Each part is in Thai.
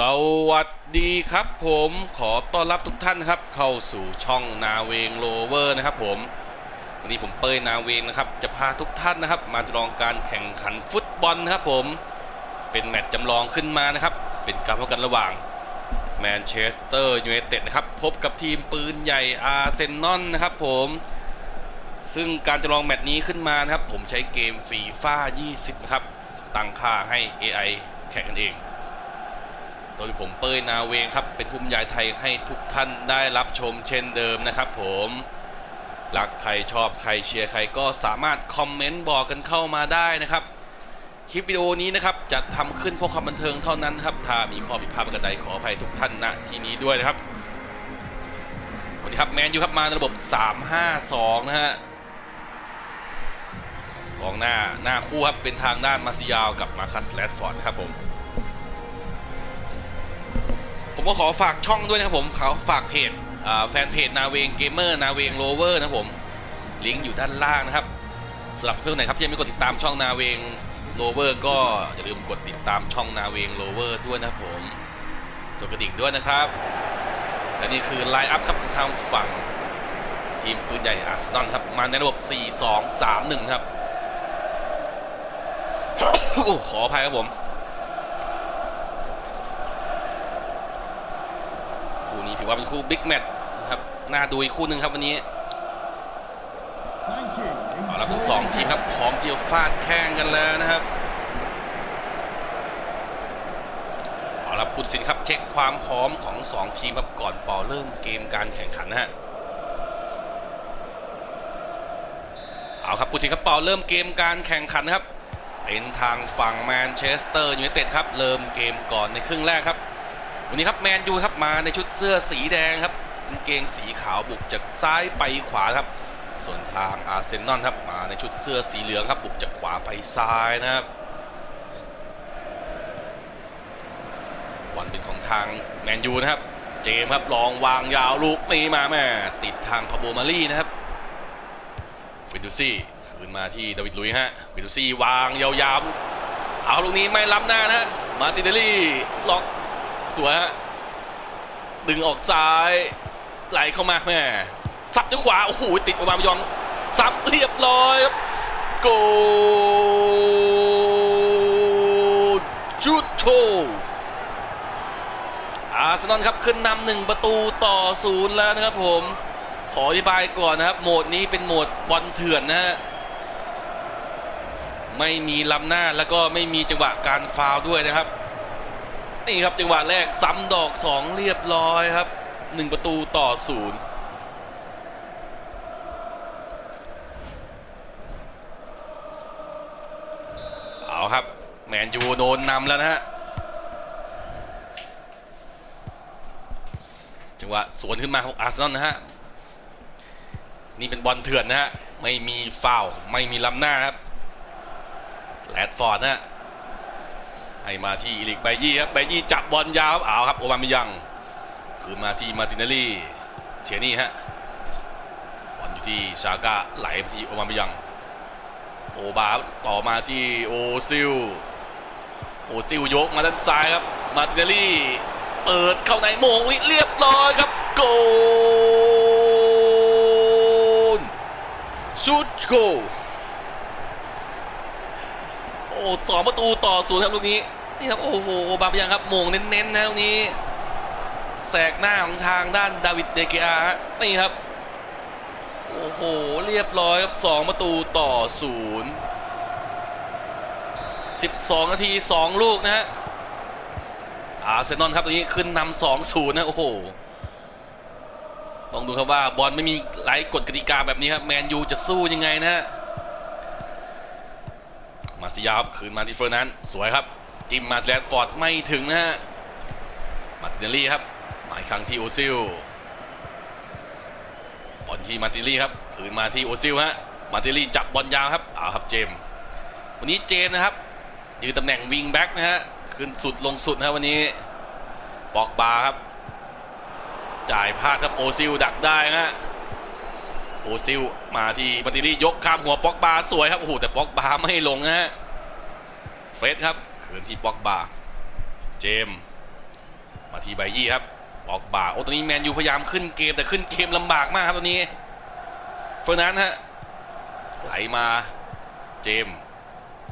สวัสดีครับผมขอต้อนรับทุกท่านครับ เข้าสู่ช่องนาเวงโลเวอร์นะครับผมวันนี้ผมเป้ยนาเวงนะครับ จะพาทุกท่านนะครับ มาจำลองการแข่งขันฟุตบอลนะครับผม เป็นแมตช์จำลองขึ้นมานะครับ เป็นการพบกันระหว่างแมนเชสเตอร์ยูไนเต็ดนะครับพบกับทีมปืนใหญ่อาร์เซนอลนะครับผม ซึ่งการจำลองแมตช์นี้ขึ้นมานะครับ ผมใช้เกมฟีฟ่า20 นะครับตั้งค่าให้ AI แข่งกันเอง โดยผมเป้ยนาเวงครับ เป็นผู้บรรยายไทยให้ทุกท่านได้รับชมเช่นเดิมนะครับผมรักใครชอบใครเชียร์ใครก็สามารถคอมเมนต์บอกกันเข้ามาได้นะครับ คลิปวิดีโอนี้นะครับจะทำขึ้นเพื่อความบันเทิงเท่านั้นครับถ้ามีข้อผิดพลาดประการใดขออภัยทุกท่านณที่นี้ด้วยนะครับวันนี้ครับแมนยูครับมาในระบบ 3-5-2 นะฮะกองหน้าหน้าคู่ครับเป็นทางด้านมาซิยาวกับมาคัสแรดฟอร์ดครับผม ผมก็ขอฝากช่องด้วยนะครับผมเขาฝากเพจแฟนเพจนาเวงเกมเมอร์นาเวงโลเวอร์นะผมลิงก์อยู่ด้านล่างนะครับสำหรับเพื่อนไหนครับที่ยังไม่กดติดตามช่องนาเวงโลเวอร์ก็อย่าลืมกดติดตามช่องนาเวงโลเวอร์ด้วยนะผมกดกระดิ่งด้วยนะครับและนี่คือไลน์อัพครับของทางฝั่ง ทีมปืนใหญ่อาร์เซนอลครับ มาในระบบ 4-2-3-1 ครับ ขออภัยครับผม คู่นี้ถือว่าเป็นคู่บิ๊กแมตช์ครับน่าดูอีกคู่หนึ่งครับวันนี้เอาละทั้งสองทีมครับพร้อมที่จะฟาดแข่งกันแล้วนะครับเอาละพุทธสินครับเช็คความพร้อมของสองทีมครับก่อนเป่าเริ่มเกมการแข่งขันนะฮะเอาครับพุทธสินครับเป่าเริ่มเกมการแข่งขันนะครับเป็นทางฝั่งแมนเชสเตอร์ยูไนเต็ดครับเริ่มเกมก่อนในครึ่งแรกครับ วันนี้ครับแมนยูครับมาในชุดเสื้อสีแดงครับกางเกงสีขาวบุกจากซ้ายไปขวาครับ ส่วนทางอาร์เซนอลครับมาในชุดเสื้อสีเหลืองครับบุกจากขวาไปซ้ายนะครับบอลเป็นของทางแมนยูนะครับ เจมครับลองวางยาวลูกนี้มาแม่ติดทางพาโบมารีนะครับฟิดูซี่คืนมาที่ดาวิดลุยฮะฟิดูซี่วางยาวๆเอาลูกนี้ไม่ล้ำหน้านะฮะมาติเนลลี่ล็อก สวยฮะดึงออกซ้าย ไหลเข้ามาแม่ซับด้วยขวาโอ้โหติดออกมายองซ้ำเรียบร้อยครับโกจุดโชอาร์เซนอลครับขึ้นนำหนึ่งประตูต่อศูนย์แล้วนะครับผม ขออธิบายก่อนนะครับโหมดนี้เป็นโหมดบอลเถื่อนนะฮะไม่มีล้ำหน้าแล้วก็ไม่มีจังหวะการฟาวล์ด้วยนะครับ นี่ครับจังหวะแรกซ้ำดอก2เรียบร้อยครับ1ประตูต่อศูนย์เอาครับ แมนยูโดนนำแล้วนะฮะจังหวะสวนขึ้นมาของอาร์เซนอลนะฮะนี่เป็นบอลเถื่อนนะฮะไม่มีฟาวไม่มีล้ำหน้าครับแรดฟอร์ดนะฮะ ให้มาที่อีลิกไบยี่ครับไบยี่จับบอลยาวครับเอาครับโอบามิยังคืนมาที่มาตินเนลลี่เชียนี่ฮะบอลอยู่ที่ชาก้าไหลไปที่โอบามิยังโอบาต่อมาที่โอซิลโอซิลยกมาด้านซ้ายครับมาตินเนลลี่เปิดเข้าในโมงวิเรียบร้อยครับโกลชุดโกลโอ้สองประตูต่อศูนย์ครับลูกนี้ นี่ครับโอ้โหบาปยังครับโมงเน้นๆนะลูกนี้แสกหน้าของทางด้านดาวิดเดเกอาฮะนี่ครับโอ้โหเรียบร้อยครับสองประตูต่อศูนย์สิบสองนาทีสองลูกนะฮะอาร์เซนอลครับตรงนี้ขึ้นนำสองศูนย์นะโอ้โหต้องดูครับว่าบอลไม่มีไร้กฎกติกาแบบนี้ครับแมนยูจะสู้ยังไงนะฮะมาซิยาครับคืนมาที่เฟอร์นันสวยครับ จิ้มมาแรดฟอร์ดไม่ถึงนะฮะมาติเนลลี่ครับหมายครั้งที่โอซิลบอลที่มาตินลลี่ครับคืนมาที่โอซิลฮะมาตินลลี่จับบอลยาวครับเอาครับเจม วันนี้เจมนะครับยืนตำแหน่งวิงแบ็กนะฮะขึ้นสุดลงสุดนะวันนี้ปอกบาครับ จ่ายพลาดครับโอซิลดักได้ฮะโอซิลมาที่มาตินลลี่ยกข้ามหัวปอกบาสวยครับโอ้โหแต่ปอกบาไม่ลงนะฮะเฟสครับ คืนที่ปอกบาเจม มาที่ไบยี่ครับออกบาโอ้ตอนนี้แมนยูพยายามขึ้นเกมแต่ขึ้นเกมลำบากมากครับตอนนี้เฟอร์นันด์ฮะไหลมาเจม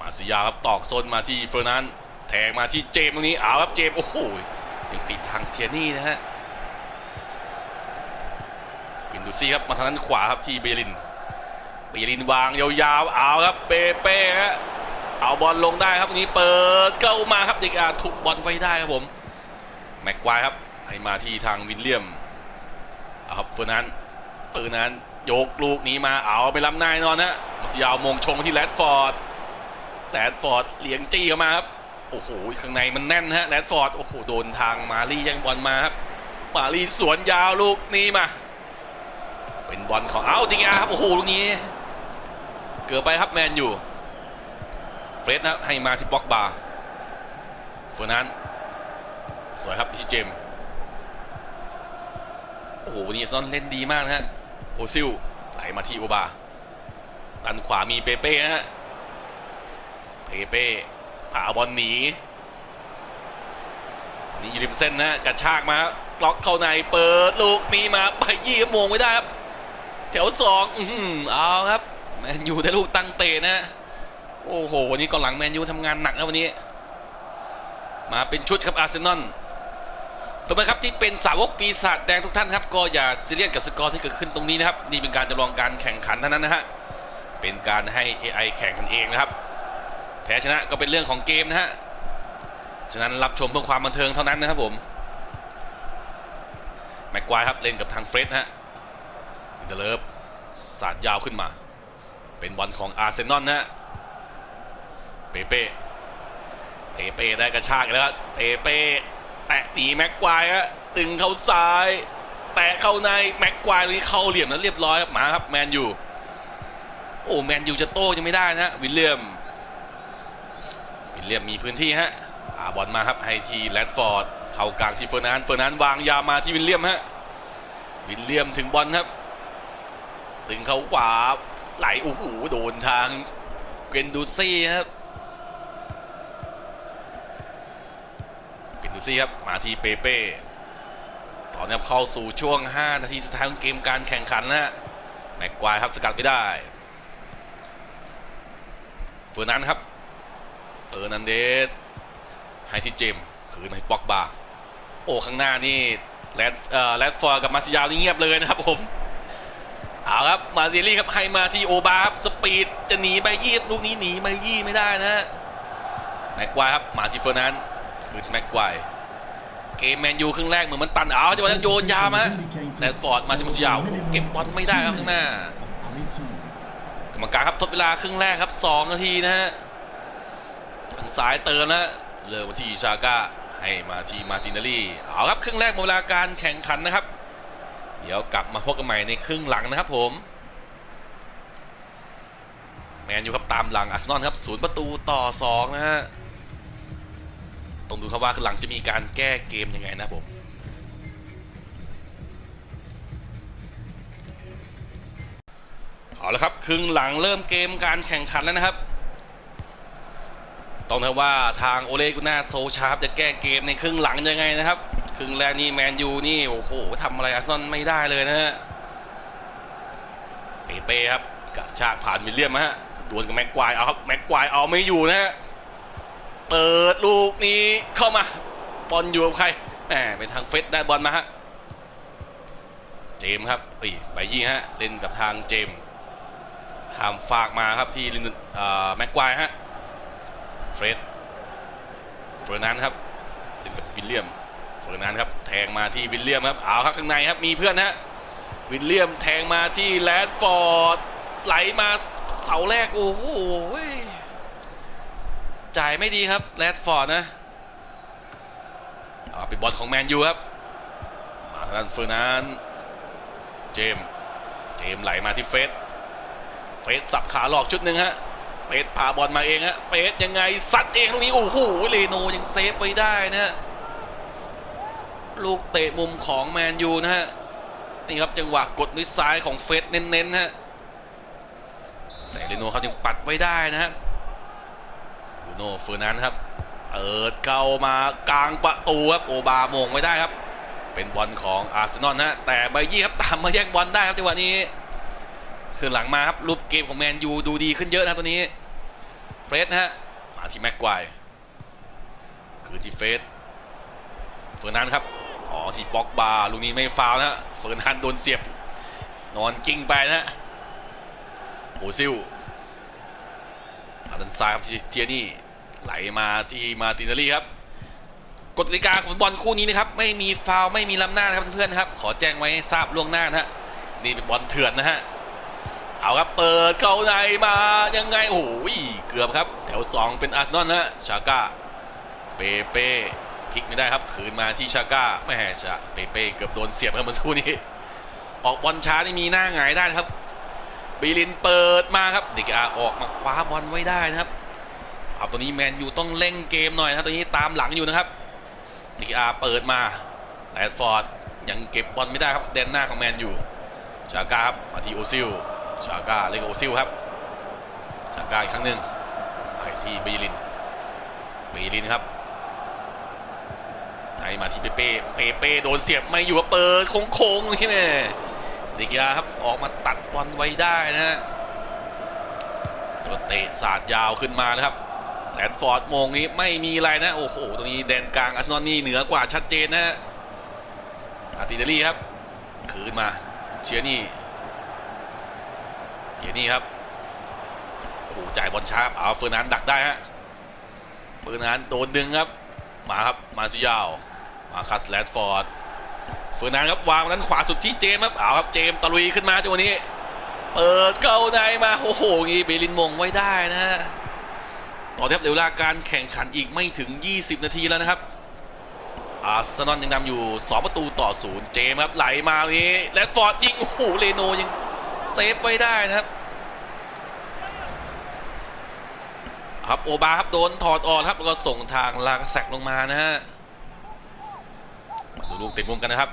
มาซิยาครับตอกซนมาที่เฟอร์นันแทงมาที่เจมตรงนี้เอาครับเจมโอ้โหยังติดทางเทียนี่นะฮะกินดูซี่ครับมาทางด้านขวาครับที่เบลินเบลินวางยาวๆเอาครับเปเป้ฮะ เอาบอลลงได้ครับนี้เปิดเข้ามาครับเด็กอาถูกบอลไว้ได้ครับผมแม็กควายครับให้มาที่ทางวินเลียมเอาครับเฟอร์นันเฟอร์นันโยกลูกนี้มาเอาไปล้ำหน้าแน่นอนนะมาซิยาวมงชงที่แรดฟอร์ดแรดฟอร์ดเลี้ยงจี้เข้ามาครับโอ้โหข้างในมันแน่นฮะแรดฟอร์ดโอ้โหโดนทางมารีแย่งบอลมาครับมารีสวนยาวลูกนี้มา เป็นบอลของเอาดิงาครับโอ้โหลูกนี้ เกือบไปครับแมนอยู่ เฟรดนะครับให้มาที่บล็อกบาร์เฟอร์นันสวยครับที่เจมส์โอ้โหวันนี้ซอนเล่นดีมากนะฮะโอซิลไหลมาที่โอบาด้านขวามีเปเป้นะฮะเปเป้ผ่าบอลหนีนี่ริมเส้นนะกระชากมาล็อกเข้าในเปิดลูกนี้มาไปยี่ก็มงไม่ได้ครับแถวสองอื้อหือเอาครับแมนยูได้ลูกตั้งเตะนะฮะ โอ้โหวันนี้กองหลังแมนยูทำงานหนักนะวันนี้ มาเป็นชุดครับอาร์เซนอลต่อไปครับที่เป็นสาวกปีศาจแดงทุกท่านครับก็อย่าซีเรียสกับสกอร์ที่เกิดขึ้นตรงนี้นะครับนี่เป็นการจำลองการแข่งขันเท่านั้นนะฮะเป็นการให้ AI แข่งกันเองนะครับ แพ้ชนะก็เป็นเรื่องของเกมนะฮะฉะนั้นรับชมเพื่อความบันเทิงเท่านั้นนะครับผมแม็กควายครับเล่นกับทางเฟรดนะฮะเดเลฟสาดยาวขึ้นมา เป็นบอลของอาร์เซนอลนะฮะ เปเป้เปเป้ได้กระชากแล้วครับเปเป้แตะหนีแม็กควายฮะตึงเข้าซ้าย แตะเข้าในแม็กควายนี่เข้าเหลี่ยมแล้วเรียบร้อยครับมาครับแมนยูโอ้แมนยูจะโต้ยังไม่ได้นะฮะวิลเลียมวิลเลียมมีพื้นที่ฮะอาบอลมาครับให้ทีแรดฟอร์ดเข้ากลางที่เฟอร์นันเฟอร์นันวางยามาที่วิลเลียมฮะวิลเลียมถึงบอลครับตึงเขาขวาไหลโอ้โหโดนทางเกนดูซี่ครับ ดูซี่ครับมาทีเปเป้ตอนนี้เข้าสู่ช่วง 5 นาทีสุดท้ายของเกมการแข่งขันนะฮะแม็กควายครับสกัดไม่ได้เฟอร์นันด์ครับเฟอร์นันเดสให้ที่เจมคืนให้ป็อกบาโอ้ข้างหน้านี่แรดเอ่อแรดฟอร์กับมาซิยาวนี่เงียบเลยนะครับผมเอาครับมาเดลี่ครับให้มาที่โอบาครับสปีดจะหนีไปยี่ลูกนี้หนีไปยี่ไม่ได้นะฮะแม็กควายครับมาที่เฟอร์นันด์ คือแม็กควายเกมแมนยูครึ่งแรกเหมือนมันตันเอาจังหวะนั้นโยนยาวมาแซนฟอร์ดมาชิมซิยาวเก็บบอลไม่ได้ครับข้างหน้ากรรมการครับทดเวลาครึ่งแรกครับ 2 นาทีนะฮะทางซ้ายเติมนะเลือกมาที่ชาก้าให้มาที่มาตินาลีเอาครับครึ่งแรกหมดเวลาการแข่งขันนะครับ เดี๋ยวกลับมาพบกันใหม่ในครึ่งหลังนะครับผมแมนยูครับตามหลังอาร์เซนอลครับศูนย์ประตูต่อ 2 นะฮะ ต้องดูครับว่าหลังจะมีการแก้เกมยังไงนะผมเอาละครับครึ่งหลังเริ่มเกมการแข่งขันแล้วนะครับ ต้องนะว่าทางโอเลกุน่าโซชาร์ปจะแก้เกมในครึ่งหลังยังไงนะครับ ครึ่งแรกนี่แมนยูนี่โอ้โหทำอะไรอาร์ซอลไม่ได้เลยนะฮะเปเป้ครับกระชากผ่านวิเลียมฮะดวลกับแม็กควายเอาครับแม็กควายเอาไม่อยู่นะฮะ เปิดลูกนี้เข้ามาบอลอยู่กับใครแหมเป็นทางเฟสได้บอลมาฮะเจมครับปีไปยี่ฮะ เล่นกับทางเจมส์ข้ามฝากมาครับที่ลินแม็กควายฮะ เฟรดเฟอร์นันครับเล่นกับวิลเลียม เฟอร์นันครับ แทงมาที่วิลเลียมครับ เอาครับข้างในครับ มีเพื่อนฮะ วิลเลียมแทงมาที่แรดฟอร์ด ไหลมาเสาแรก โอ้โห จ่ายไม่ดีครับแรดฟอร์ดนะเอาเป็นบอลของแมนยูครับ มาทางด้านเฟอร์นันเจมส์เจมส์ไหลมาที่เฟสเฟสสับขาหลอกชุดหนึ่งฮะ เฟสพาบอลมาเองฮะ เฟสยังไงซัดเองตรงนี้ โอ้โห เลโนยังเซฟไว้ได้นะฮะ ลูกเตะมุมของแมนยูนะฮะ นี่ครับจังหวะกดด้วยซ้ายของเฟสเน้นๆฮะ แต่เลโนเขาจึงปัดไว้ได้นะฮะ โน่เฟอร์นันครับเปิดเข้ามากลางประตูครับโอบามงไม่ได้ครับ เป็นบอลของอาร์เซนอลนะฮะแต่ไบยี่ครับตามมาแย่งบอลได้ครับจังหวะนี้คือหลังมาครับรูปเกมของแมนยูดูดีขึ้นเยอะนะครับตัวนี้เฟรดนะฮะมาที่แม็กควายคืนที่เฟรดเฟอร์นันครับอ๋อที่บ็อกบาร์ลูกนี้ไม่ฟาวนะฮะเฟอร์นันโดนเสียบ นอนกิ้งไปนะฮะโอซิลอาดันซ้ายครับที่เทียนี่ ไหลมาที่มาตินาลีครับกฎกติกาของฟุตบอลคู่นี้นะครับไม่มีฟาวไม่มีล้ำหน้านะครับเพื่อนๆครับ ขอแจ้งไว้ให้ทราบล่วงหน้านะฮะนี่เป็นบอลเถื่อนนะฮะเอาครับเปิดเข้าในมายังไงโอ้โหเกือบครับ แถว 2 เป็นอาร์เซนอลนะฮะชาก้าเปเป้พลิกไม่ได้ครับ คืนมาที่ชาก้าไม่แห่ชาเปเป้เกือบโดนเสียบครับเมื่อสักครู่นี้ ออกบอลช้านี่มีหน้าหงายได้ครับบีลินเปิดมาครับเด็กอาออกมาคว้าบอลไว้ได้นะครับ เอาตัวนี้แมนยูต้องเร่งเกมหน่อยนะตัวนี้ตามหลังอยู่นะครับด็กอาเปิดมาแรดฟอร์ดยังเก็บบอลไม่ได้ครับแดนหน้าของแมนยูชาก้าครับมาที่โอซิลชาก้าเล่นกับโอซิลครับชาก้าอีกครั้งหนึ่งไปที่เบีลินเบีลินครับให้มาที่เปเป้เปเป้โดนเสียบไม่อยู่ว่าเปิดโค้งๆนี่แน่เด็กาครับออกมาตัดบอลไว้ได้นะฮะแล้วก็เตะสาดยาวขึ้นมานะครับ แรดฟอร์ดโมงนี้ไม่มีอะไรนะ โอ้โห ตรงนี้แดนกลางอาร์เซนอลนี่เหนือกว่าชัดเจนนะฮะอาร์ติเดลี่ครับ คืนมาเชียร์นี่เชียร์นี่ครับโอ้โหจ่ายบอลช้าเอาเฟอร์นันด์ดักได้ฮะเฟอร์นันด์โดนดึงครับ มาครับมาซิยาวมาคัสแรดฟอร์ดเฟอร์นันด์ครับวางนั้นขวาสุดที่เจมส์ครับเอาครับเจมส์ตะลุยขึ้นมาจังหวะนี้ เปิดเข้าในมาโอ้โหงี้เบลินมงไว้ได้นะฮะ ต่อเทียบเวลาการแข่งขันอีกไม่ถึง 20 นาทีแล้วนะครับ อาร์เซนอลยังนำอยู่ 2 ประตูต่อศูนย์เจมครับไหลมาตรงนี้แรดฟอร์ดยิงโอ้โหเลโนยังเซฟไว้ได้นะครับครับโอบาครับโดนถอดออกครับแล้วก็ส่งทางลากแซกลงมานะฮะมาดูลูกเต็มมุมกันนะครับ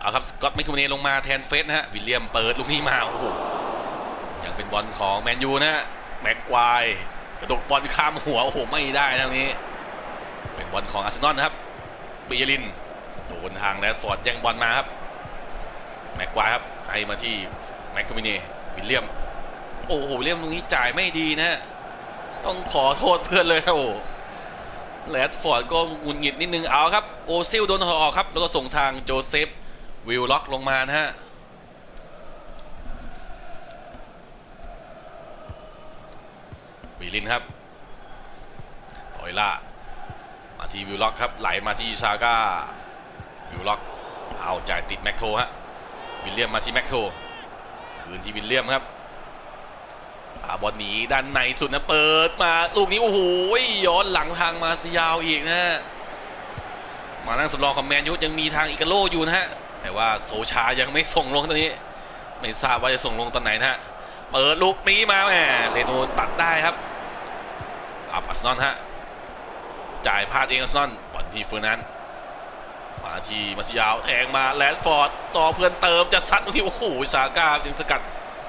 เอาครับสกอตแมคทูเนลงมาแทนเฟสนะฮะวิลเลียมเปิดลูกนี้มาโอ้โห เป็นบอลของแมนยูนะฮะแม็กควายกระดกบอลข้ามหัวโอ้โหไม่ได้นะตรงนี้ เป็นบอลของอาร์เซนอลนะครับบียลินโดนทางแรดฟอร์ดแย่งบอลมาครับแม็กควายครับให้มาที่แม็กทูเนวิลเลียมโอ้โหเลียมตรงนี้จ่ายไม่ดีนะฮะต้องขอโทษเพื่อนเลยนะโอ้โหแรดฟอร์ดก็หงุนหงิดนิดนึงเอาครับ โอซิลโดนถอออกครับ แล้วก็ส่งทางโจเซฟวิลล็อกลงมานะฮะ วิลินครับถอยล่ามาที่วิลล็อกครับไหลมาที่ซาก้าวิลล็อกเอาจ่ายติดแม็กโทฮะวิลเลียมมาที่แม็กโทคืนที่วิลเลียมครับอาบอลหนีด้านในสุดนะเปิดมาลูกนี้โอ้โหย้อนหลังทางมาซิยาวอีกนะฮะมานั่งสำรองของแมนยูยังมีทางอิกาโลอยู่นะฮะแต่ว่าโซชายังไม่ส่งลงตอนนี้ ไม่ทราบว่าจะส่งลงตอนไหนนะฮะเปิดลูกนี้มาแหมเรโนตัดได้ครับ อับอัสนอนฮะ จ่ายพลาดเองอัสนอนบอลที่เฟอร์นันด์มาที่มาซิยาวแทงมาแลนด์ฟอร์ดต่อเพื่อนเติมจะซัดตรงนี้โอ้โหซาก้ายังสกัด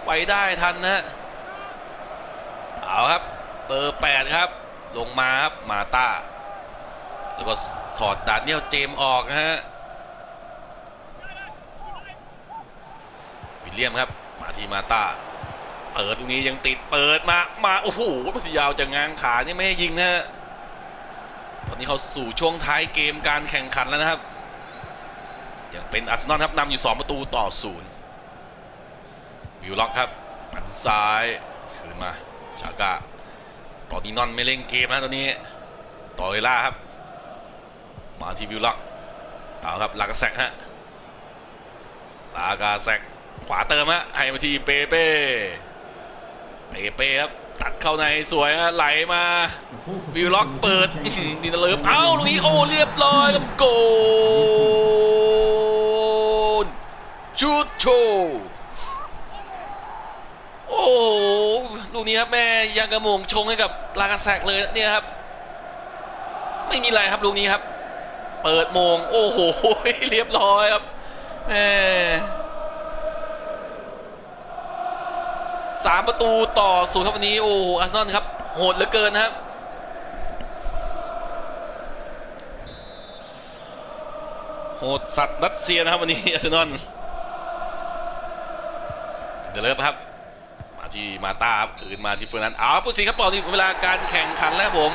ไว้ได้ทันนะฮะเอาครับเบอร์แปดครับ ลงมาครับมาตาแล้วก็ถอดดานเนียลเจมออกนะฮะวิลเลียมครับ มาที่มาตา ปิดตรงนี้ยังติดเปิดมา มาโอ้โหพัสยาวจะง้างขานี่ไม่ให้ยิงนะฮะตอนนี้เขาสู่ช่วงท้ายเกมการแข่งขันแล้วนะครับยังเป็นอาร์เซนอลครับนำอยู่ 2 ประตูต่อศูนย์วิลล็อกครับหันซ้ายคืนมาชาก้าตอนนี้นอนไม่เล่นเกมนะตอนนี้ต่อเวลาครับ มาที่วิวล็อกเอาครับลากาแซกฮะลากาแซกขวาเติมฮะให้มาที่เปเป้ เปเป้ครับตัดเข้าในสวยฮะไหลมาวิวล็อกเปิดอื้อหือดินาเลิฟเอ้าลูกนี้โอ้เรียบร้อยครับโกลชุดโชว์โอ้โหลูกนี้ครับแม่ยังกระโมงชงให้กับลากาแซกเลยเนี่ยครับ ไม่มีอะไรครับลูกนี้ครับ เปิดโมง โอ้โหเรียบร้อยครับแม่ สามประตูต่อศูนย์ครับวันนี้โอ้โหอาร์เซนอลครับโหดเหลือเกินนะครับโหดสัตว์รัสเซียนะครับวันนี้อาร์เซนอลเดลเลฟครับ มาที่มาตาครับคืนมาที่เฟอร์นันด์อ้าวผู้สิงครับปอนี่เวลาการแข่งขันแล้วผม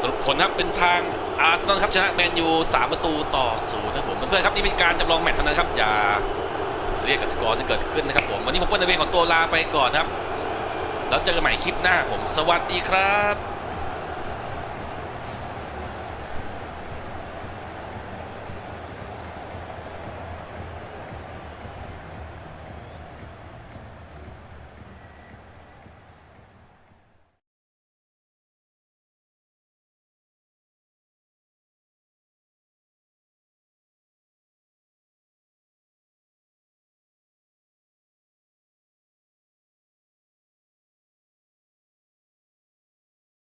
สรุปผลครับเป็นทางอาร์เซนอลครับชนะแมนยู3ประตูต่อศูนย์นะครับผมเพื่อนๆครับนี่เป็นการจำลองแมตช์เท่านั้นครับอย่า เรียกกับสกอร์ที่เกิดขึ้นนะครับผม วันนี้ผมเปิ้ลนเวงของตัวลาไปก่อนครับ แล้วเจอกันใหม่คลิปหน้าผม สวัสดีครับ